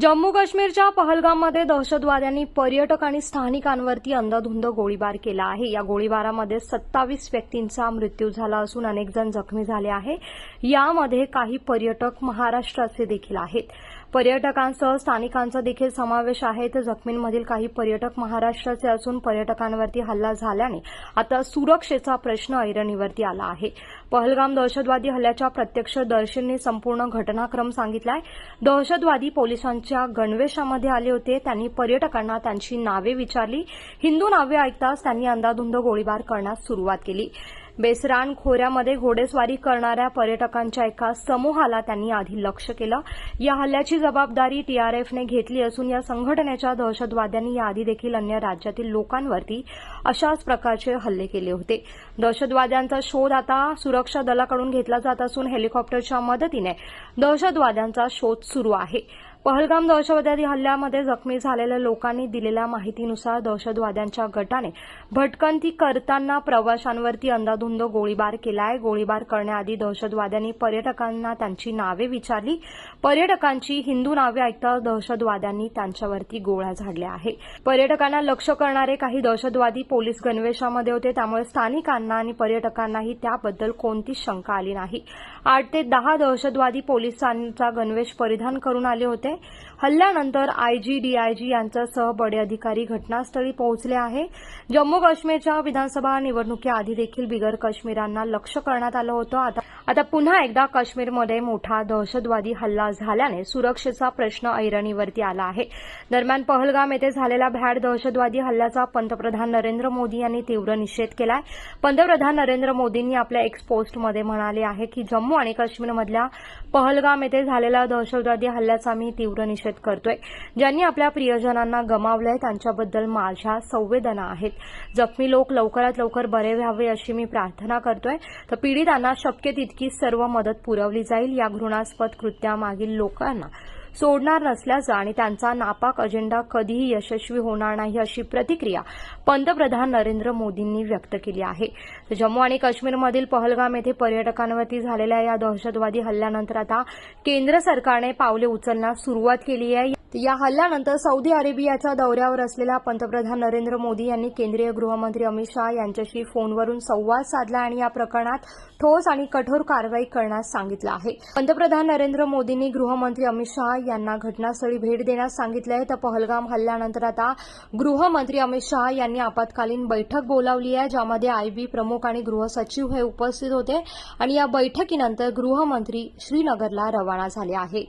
जम्मू काश्मीरच्या पहलगाममध्ये दहशतवाद्यांनी पर्यटक आणि स्थानिकांवरती अंदाधुंद गोळीबार केला आहे. या गोळीबारामध्ये सत्तावीस व्यक्तींचा मृत्यू झाला असून अनेक जण जखमी झाले आहे. यामध्ये काही पर्यटक महाराष्ट्राचे देखील आहेत. पर्यटकांसह स्थानिकांचा देखील समावेश आहे. तर जखमींमधील काही पर्यटक महाराष्ट्राचे असून पर्यटकांवरती हल्ला झाल्याने आता सुरक्षेचा प्रश्न ऐरणीवरती आला आहे. पहलगाम दहशतवादी हल्ल्याच्या प्रत्यक्षदर्शींनी संपूर्ण घटनाक्रम सांगितलाय. दहशतवादी पोलिसांच्या गणवेशामध्ये आले होते. त्यांनी पर्यटकांना त्यांची नावे विचारली. हिंदू नावे ऐकताच त्यांनी अंदाधुंद गोळीबार करण्यास सुरुवात केली. बेसरान खोऱ्यामध्ये घोडेस्वारी करणाऱ्या पर्यटकांच्या एका समूहाला त्यांनी आधी लक्ष केलं. या हल्ल्याची जबाबदारी टीआरएफने घेतली असून या संघटनेच्या दहशतवाद्यांनी याआधी देखील अन्य राज्यातील लोकांवरती अशाच प्रकारचे हल्ले केले होते. दहशतवाद्यांचा शोध आता सुरक्षा दलाकडून घेतला जात असून हेलिकॉप्टरच्या मदतीने दहशतवाद्यांचा शोध सुरू आहे. पहलगाम दहशतवादी हल्ल्यामध्ये जखमी झालेल्या लोकांनी दिलेल्या माहितीनुसार दहशतवाद्यांच्या गटाने भटकंती करताना प्रवाशांवरती अंदाधुंद गोळीबार केलाय. गोळीबार करण्याआधी दहशतवाद्यांनी पर्यटकांना त्यांची नावे विचारली. पर्यटकांची हिंदू नावे ऐकता दहशतवाद्यांनी त्यांच्यावरती गोळ्या झाडल्या आहे. पर्यटकांना लक्ष करणारे काही दहशतवादी पोलीस गणवेशामध्ये होते. त्यामुळे स्थानिकांना आणि पर्यटकांनाही त्याबद्दल कोणतीच शंका आली नाही. आठ ते दहा दहशतवादी पोलिसांचा गणवेश परिधान करून आले होते. हल्ल्यानंतर आयजी डीआयजी यांच्यासह बडे अधिकारी घटनास्थळी पोहोचले आहे. जम्मू काश्मीरच्या विधानसभा निवडणुकीआधी देखील बिगर काश्मीरांना लक्ष करण्यात आलं होतं. आता आता पुन्हा एकदा काश्मीरमध्ये मोठा दहशतवादी हल्ला झाल्याने सुरक्षेचा प्रश्न ऐरणीवरती आला आहे. दरम्यान पहलगाम येथे झालेल्या भ्याड दहशतवादी हल्ल्याचा पंतप्रधान नरेंद्र मोदी यांनी तीव्र निषेध केलाय. पंतप्रधान नरेंद्र मोदींनी आपल्या एक्स पोस्टमध्ये म्हणाले आहे की जम्मू आणि काश्मीरमधल्या पहलगाम येथे झालेल्या दहशतवादी हल्ल्याचा मी तीव्र निषेध करतोय. ज्यांनी आपल्या प्रियजनांना गमावलंय त्यांच्याबद्दल माझ्या संवेदना आहेत. जखमी लोक लवकरात लवकर बरे व्हावे अशी मी प्रार्थना करतोय. तर पीडितांना शक्य तितकी सर्व मदत पुरवली जाईल. या घृणास्पद कृत्यामागील लोकांना सोडणार नसल्याचं आणि त्यांचा नापाक अजेंडा कधीही यशस्वी होणार नाही अशी प्रतिक्रिया पंतप्रधान नरेंद्र मोदींनी व्यक्त केली आहे. जम्मू आणि काश्मीरमधील पहलगाम येथे पर्यटकांवरती झालेल्या या दहशतवादी हल्ल्यानंतर आता केंद्र सरकारने पावले उचलण्यास सुरुवात केली आहे. या हल्ल्यानंतर सौदी अरेबियाच्या दौऱ्यावर असलेल्या पंतप्रधान नरेंद्र मोदी यांनी केंद्रीय गृहमंत्री अमित शहा यांच्याशी फोनवरून संवाद साधला आणि या प्रकरणात ठोस आणि कठोर कारवाई करण्यास सांगितलं आहे. पंतप्रधान नरेंद्र मोदींनी गृहमंत्री अमित शहा यांना घटनास्थळी भेट देण्यास सांगितलं आहे. तर पहलगाम हल्ल्यानंतर आता गृहमंत्री अमित शहा यांनी आपत्कालीन बैठक बोलावली आहे ज्यामध्ये आयबी प्रमुख आणि गृहसचिव हे उपस्थित होते आणि या बैठकीनंतर गृहमंत्री श्रीनगरला रवाना झाले आहे.